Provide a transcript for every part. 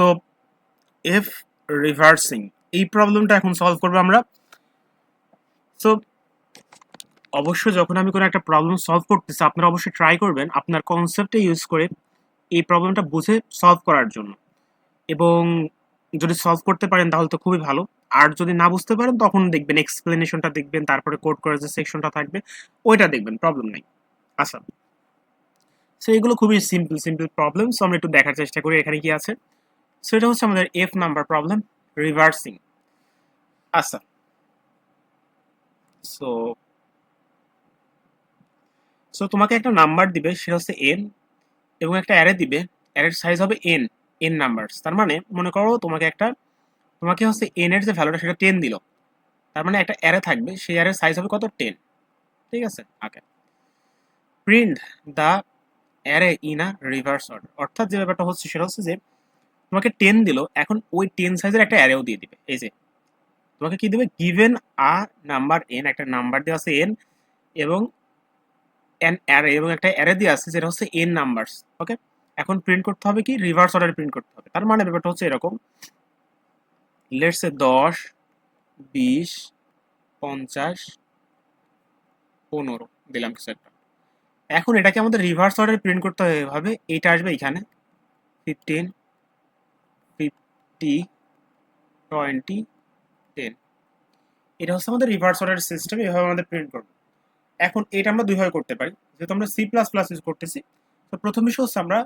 So F reversing এই প্রবলেমটা এখন সলভ করব আমরা। সো অবশ্যই যখন আমি কোনো একটা প্রবলেম সলভ করতেছি, আপনারা অবশ্যই ট্রাই করবেন আপনার কনসেপ্টে ইউজ করে এই প্রবলেমটা বুঝে সলভ করার জন্য। এবং যদি সলভ করতে পারেন, তাহলে তো খুবই ভালো। আর যদি না বুঝতে পারেন, তখন দেখবেন এক্সপ্লেনেশনটা দেখবেন, তারপরে কোড করার যে সেকশনটা থাকবে, ওইটা দেখবেন প্রবলেম নেই। আচ্ছা। সো এগুলো খুবই সিম্পল সিম্পল প্রবলেম সো আমরা একটু দেখার চেষ্টা করি, এখানে কি আছে? সো এটা হচ্ছে আমাদের এফ নাম্বার প্রবলেম রিভার্সিং আচ্ছা সো সো তোমাকে একটা নাম্বার দিবে, সেটা হচ্ছে এন এবং একটা অ্যারে দিবে। অ্যারের সাইজ হবে এন এন নাম্বারস তার মানে মনে করো তোমাকে একটা, তোমাকে হচ্ছে এন এর যে ভ্যালুটা সেটা টেন দিল। তার মানে একটা অ্যারে থাকবে, সেই অ্যারের সাইজ হবে কত? টেন ঠিক আছে? Okay print the array in a reverse order অর্থাৎ যে ব্যাপারটা হচ্ছে, সেটা হচ্ছে যে তোমাকে টেন দিল, এখন ওই টেন সাইজের একটা অ্যারেও দিয়ে দিবে। এই যে, তোমাকে কি দেবে? গিভেন আ নাম্বার এন একটা নাম্বার দেওয়া আছে এন এবং এন অ্যারে এবং একটা অ্যারে দিয়ে আছে যেটা হচ্ছে এন নাম্বারস ওকে এখন প্রিন্ট করতে হবে কি? রিভার্স অর্ডারে প্রিন্ট করতে হবে। তার মানে ব্যাপারটা হচ্ছে এরকম। লেটসে দশ, বিশ, পঞ্চাশ, পনেরো দিলাম কিছু একটা। এখন এটাকে আমাদের রিভার্স অর্ডারে প্রিন্ট করতে হবে। এভাবে এইটা আসবে এখানে। ফিফটিন ফিফটি টোয়েন্টি টেন এটা হচ্ছে আমাদের রিভার্স অর্ডার সিস্টেম এভাবে আমাদের প্রিন্ট করব। এখন এটা আমরা দুইভাবে করতে পারি। যেহেতু আমরা সি প্লাস প্লাস ইউজ করতেছি, তো প্রথম বিষয় হচ্ছে আমরা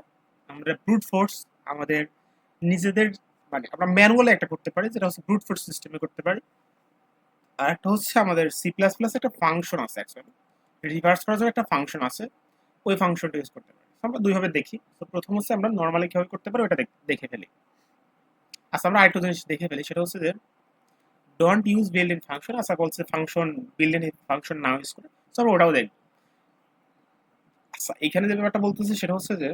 আমরা ব্রুট ফোর্স আমাদের নিজেদের মানে আমরা ম্যানুয়ালে একটা করতে পারি, যেটা হচ্ছে ব্রুট ফোর্স সিস্টেমে করতে পারি। আর একটা হচ্ছে আমাদের সি প্লাস প্লাস একটা ফাংশন আছে অ্যাকচুয়ালি রিভার্স করার জন্য একটা ফাংশন আছে, ওই ফাংশনটা ইউজ করতে পারি। আমরা দুইভাবে দেখি। তো প্রথম হচ্ছে আমরা নর্মালি কীভাবে করতে পারি ওটা দেখে ফেলি। আচ্ছা আমরা আরেকটা জিনিস দেখে ফেলি, সেটা হচ্ছে যে don't use built in function আচ্ছা বলছে ফাংশন বিল্ড ইন ফাংশন না ইউজ করে আমরা ওটাও দেখব। আচ্ছা এখানে যে ব্যাপারটা বলতেছি, সেটা হচ্ছে যে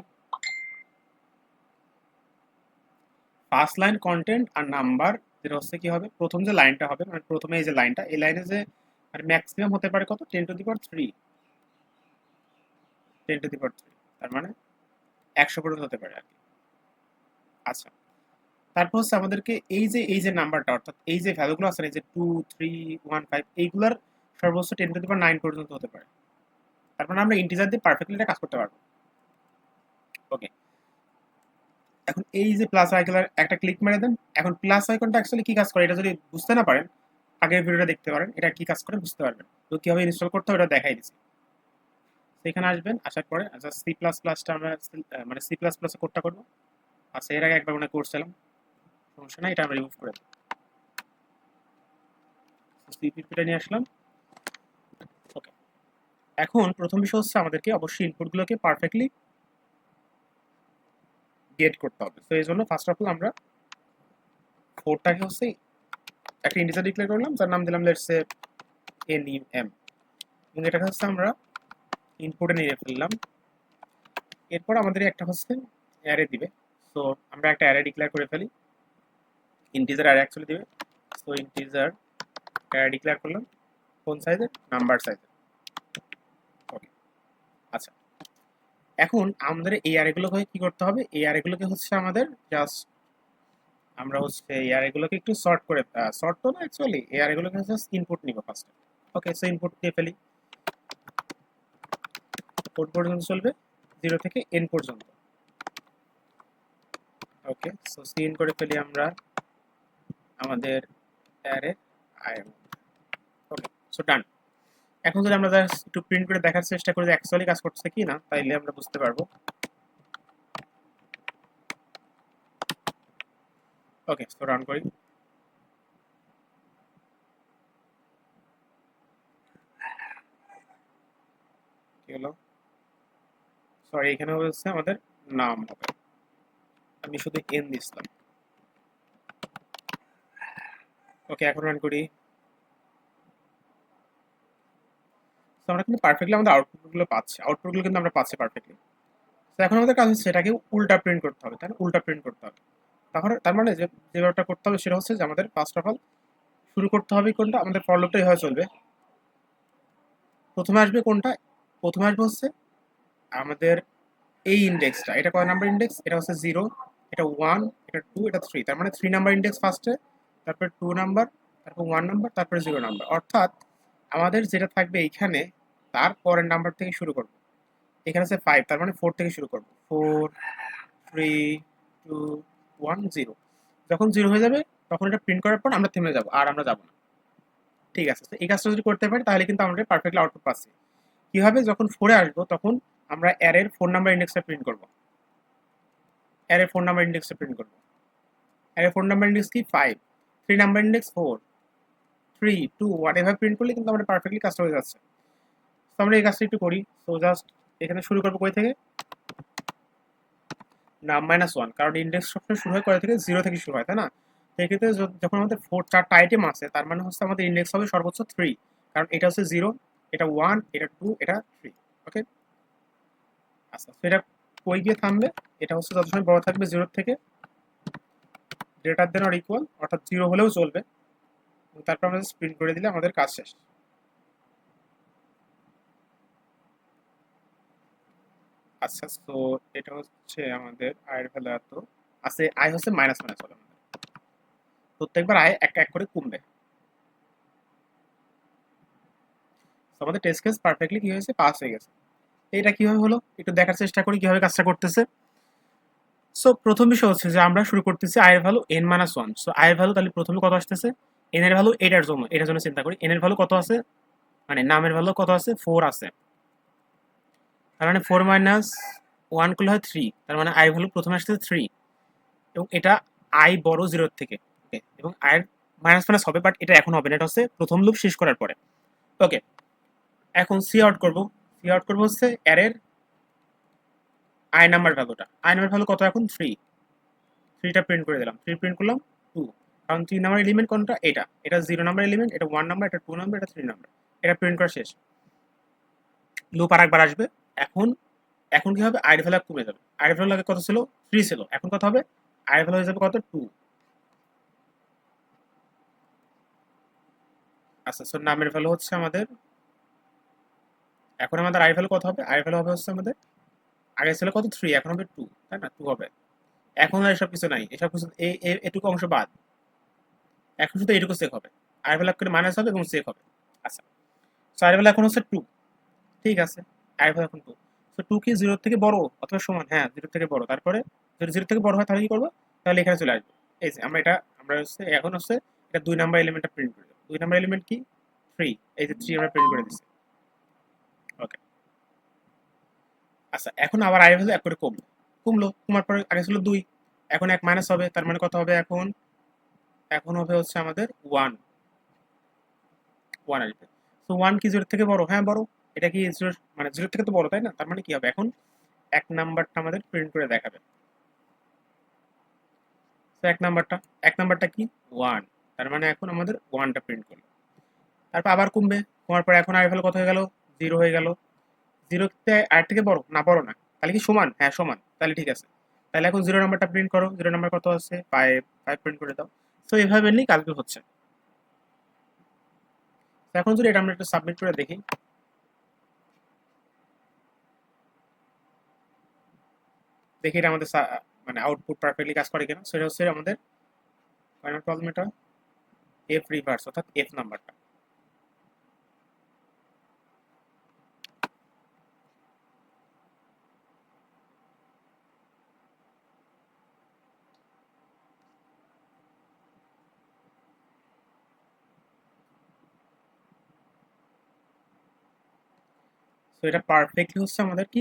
ফার্স্ট লাইন কন্টেন্ট আর নাম্বার যেটা হচ্ছে কি হবে? প্রথম যে লাইনটা হবে মানে প্রথমে এই যে লাইনটা এই লাইনে যে মানে ম্যাক্সিমাম হতে পারে কত? Ten to the power three ten to the power three তার মানে একশো পর্যন্ত হতে পারে আর কি। আচ্ছা তারপর হচ্ছে আমাদেরকে এই যে এই যে নাম্বারটা, অর্থাৎ এই যে ভ্যালুগুলো আছে এই যে টু থ্রি ওয়ান ফাইভ এইগুলার সর্বোচ্চ টেন টু নাইন পর্যন্ত হতে পারে। তারপর আমরা ইন্টিজার দিয়ে পারফেক্টলি এটা কাজ করতে পারব। ওকে এখন এই যে প্লাস আইকনের একটা ক্লিক মেরে দেন। এখন প্লাস আইকনটা অ্যাকচুয়ালি কি কাজ করে? এটা যদি বুঝতে না পারেন, আগের ভিডিওটা দেখতে পারেন, এটা কি কাজ করে বুঝতে পারবেন। তো কীভাবে ইনস্টল করতে হবে এটা দেখাই দিচ্ছি। সেখানে আসবেন, আসার পরে আচ্ছা সি প্লাস প্লাসটা আমরা মানে সি প্লাস প্লাসে কোডটা করব। আচ্ছা এর আগে একবার মনে করছিলাম সমস্যা নাই, এটা আমরা রিমুভ করে সিপিপিটা নিয়ে আসলাম। ওকে এখন প্রথম বিষয় হচ্ছে আমাদেরকে অবশ্যই ইনপুটগুলোকে পারফেক্টলি গেট করতে হবে। তো এই জন্য ফার্স্ট অফ অল আমরা ফোরটাকে হচ্ছে একটা ইন্টিজার ডিক্লেয়ার করলাম, যার নাম দিলাম লেটস এন ইউ এম এবং এটাকে হচ্ছে আমরা ইনপুটে নিয়ে ফেললাম। এরপর আমাদের একটা হচ্ছে অ্যারে দিবে। সো আমরা একটা অ্যারে ডিক্লেয়ার করে ফেলি। ইন্টিজার অ্যারে অ্যাকচুয়ালি দিবে। সো ইন্টিজার অ্যারে ডিক্লেয়ার করলাম। কোন সাইজের নাম্বার সাইজের ওকে আচ্ছা। এখন আমাদের এই অ্যারেগুলোকে কি করতে হবে? এই অ্যারেগুলোকে হচ্ছে আমাদের জাস্ট আমরা হচ্ছে এই অ্যারেগুলোকে একটু সর্ট করে সর্ট তো না অ্যাকচুয়ালি এই অ্যারেগুলোকে জাস্ট ইনপুট নিব ফার্স্ট ওকে সো ইনপুট দিয়ে ফেলি। কোড পর্যন্ত চলবে। জিরো থেকে এন পর্যন্ত। ওকে সো সিন করে ফেলি আমরা। আমাদের array IM okay so done এখন যদি আমরা একটু প্রিন্ট করে দেখার চেষ্টা করি যে অ্যাকচুয়ালি কাজ করছে কি না, তাইলে আমরা বুঝতে পারব। ওকে সো রান করি। কি সরি এখানে হচ্ছে আমাদের নাম হবে। আমি শুধু এন দিছিলাম ওকে এখন রান করি। আমরা কিন্তু পারফেক্টলি আমাদের আউটপুটগুলো পাচ্ছি। আউটপুটগুলো কিন্তু আমরা পাচ্ছি পারফেক্টলি তো এখন আমাদের কাজ হচ্ছে সেটাকে উল্টা প্রিন্ট করতে হবে না? উল্টা প্রিন্ট করতে হবে। তাহলে তার মানে যে যে ব্যাপারটা করতে হবে সেটা হচ্ছে যে আমাদের ফার্স্ট অফ অল শুরু করতে হবে কোনটা? আমাদের ফরলুপটা এইভাবে চলবে। প্রথমে আসবে কোনটা? প্রথমে আসবে হচ্ছে আমাদের এই ইন্ডেক্সটা এটা কয় নাম্বার ইন্ডেক্স এটা হচ্ছে জিরো এটা ওয়ান এটা টু এটা থ্রি তার মানে থ্রি নাম্বার ইন্ডেক্স ফার্স্টে তারপরে টু নাম্বার তারপর ওয়ান নাম্বার তারপরে জিরো নাম্বার অর্থাৎ আমাদের যেটা থাকবে এইখানে, তার পরের নাম্বার থেকে শুরু করব। এখানে আছে ফাইভ তার মানে ফোর থেকে শুরু করব। Four three two one zero যখন জিরো হয়ে যাবে, তখন এটা প্রিন্ট করার পর আমরা থেমে যাব, আর আমরা যাব না। ঠিক আছে এই কাজটা যদি করতে পারি, তাহলে কিন্তু আমরা পারফেক্টলি আউটপুট পাচ্ছি। কীভাবে যখন ফোরে আসব, তখন আমরা অ্যারের ফোন নাম্বার ইন্ডেক্সটা প্রিন্ট করব। অ্যারের ফোন নাম্বার ইন্ডেক্সটা প্রিন্ট করব। অ্যারের ফোন নাম্বার ইন্ডেক্স কি? Five three number index four three two what এভাবে প্রিন্ট করলে কিন্তু আমাদের পারফেক্টলি কাজটা হয়ে যাচ্ছে। তো আমরা এই কাজটা একটু করি। সো জাস্ট এখানে শুরু করব কই থেকে? না মাইনাস ওয়ান কারণ ইন্ডেক্স সবসময় শুরু হয় কয় থেকে? জিরো থেকে শুরু হয়, তাই না? সেক্ষেত্রে যখন আমাদের ফোর চারটা আইটেম আছে, তার মানে হচ্ছে আমাদের ইন্ডেক্স হবে সর্বোচ্চ থ্রি কারণ এটা হচ্ছে জিরো এটা ওয়ান এটা টু এটা থ্রি ওকে আচ্ছা এটা কই গিয়ে থামবে? এটা হচ্ছে যত সময় বড় থাকবে জিরোর থেকে গ্রেটার দেন আর ইকুয়াল অর্থাৎ জিরো হলেও চলবে। তারপর আমরা প্রিন্ট করে দিলে আমাদের কাজ শেষ। আচ্ছা তো এটা হচ্ছে আমাদের আয়ের ভ্যালু এত। আছে আয় হচ্ছে মাইনাস মাইনাস আমাদের। প্রত্যেকবার আয় এক এক করে কমবে। আমাদের টেস্ট কেস পারফেক্টলি কি হয়েছে? পাস হয়ে গেছে। এটা কীভাবে হলো? একটু দেখার চেষ্টা করি কীভাবে কাজটা করতেছে। সো প্রথম বিষয় হচ্ছে যে আমরা শুরু করতেছি আয়ের value n minus one so আয়ের ভ্যালু তাহলে প্রথমে কত আসতেছে? এন এর ভ্যালু এটার জন্য। এটার জন্য চিন্তা করি। এন এর ভ্যালু কত আছে? মানে নামের ভ্যালু কত আছে? ফোর আছে। তার মানে ফোর মাইনাস ওয়ান করলে হয় থ্রি তার মানে আই ভ্যালু প্রথমে আসতেছে থ্রি এবং এটা আই বড় জিরোর থেকে। ওকে এবং আয়ের মাইনাস মাইনাস হবে বাট এটা এখন হবে না। এটা হচ্ছে প্রথম লুপ শেষ করার পরে। ওকে এখন সি আউট করব। সি আউট করব হচ্ছে অ্যারের আই নাম্বার ভ্যালুটা আই নাম্বার ভ্যালু কত এখন? থ্রি থ্রিটা প্রিন্ট করে দিলাম। থ্রি প্রিন্ট করলাম টু কারণ থ্রি নাম্বার এলিমেন্ট কোনটা? এটা। এটা জিরো নাম্বার এলিমেন্ট এটা ওয়ান নাম্বার এটা টু নাম্বার এটা থ্রি নাম্বার এটা প্রিন্ট করা শেষ। লুপ আর একবার আসবে। এখন এখন কি হবে? আইডি ভ্যালু কমে যাবে। আইডি ভ্যালু আগে কত ছিল? থ্রি ছিল। এখন কত হবে? আইডি ভ্যালু হয়ে যাবে কত? টু আচ্ছা সো নামের ভ্যালু হচ্ছে আমাদের, এখন আমাদের আই ভ্যালু কত হবে? আই ভ্যালু হবে হচ্ছে আমাদের আগে ছিল কত? থ্রি এখন হবে টু তাই না? টু হবে। এখন আর এসব কিছু নাই। এসব কিছু এটুকু অংশ বাদ। এখন শুধু এইটুকু চেক হবে। আর ভ্যালু করে মাইনাস হবে এবং চেক হবে। আচ্ছা। সো ভ্যালু এখন হচ্ছে টু ঠিক আছে? আই ভ্যালু এখন টু সো টু কি জিরোর থেকে বড়? অথবা সমান? হ্যাঁ জিরোর থেকে বড়। তারপরে যদি জিরো থেকে বড় হয়, তাহলে কি করব? তাহলে এখানে চলে আসব। এই যে, আমরা এটা, আমরা হচ্ছে, এখন হচ্ছে, এটা দুই নাম্বার এলিমেন্টটা প্রিন্ট করে দেবো। দুই নাম্বার এলিমেন্ট কি? থ্রি এই যে থ্রি আমরা প্রিন্ট করে দিচ্ছি ওকে আচ্ছা এখন আবার আই ভ্যালু এক করে কমলো। কমলো, কমার পরে আগে ছিল দুই, এখন এক মাইনাস হবে, তার মানে কত হবে এখন? এখন হবে হচ্ছে আমাদের ওয়ান ওয়ান আসবে। তো ওয়ান কি জিরোর থেকে বড়? হ্যাঁ বড়। এটা কি জিরো মানে জিরোর থেকে তো বড়, তাই না? তার মানে কি হবে? এখন এক নাম্বারটা আমাদের প্রিন্ট করে দেখাবে। তো এক নাম্বারটা এক নাম্বারটা কি? ওয়ান তার মানে এখন আমাদের ওয়ানটা প্রিন্ট করল। তারপর আবার কমবে। কমার পর এখন আই ভ্যালু কত হয়ে গেল? জিরো হয়ে গেল। জিরোতে আর থেকে বড় না বড় না। তাহলে কি সমান? হ্যাঁ সমান। তাহলে ঠিক আছে। তাহলে এখন জিরো নাম্বারটা প্রিন্ট করো। জিরো নাম্বার কত আছে? ফাইভ ফাইভ প্রিন্ট করে দাও। তো এভাবে নিয়ে কাজগুলো হচ্ছে। এখন যদি এটা আমরা একটু সাবমিট করে দেখি। দেখি এটা আমাদের মানে আউটপুট পারফেক্টলি কাজ করে কিনা। সেটা হচ্ছে আমাদের ফাইনাল প্রবলেম এটা। এফ রিভার্স অর্থাৎ এফ নাম্বারটা তো এটা পারফেক্টলি হচ্ছে আমাদের কি?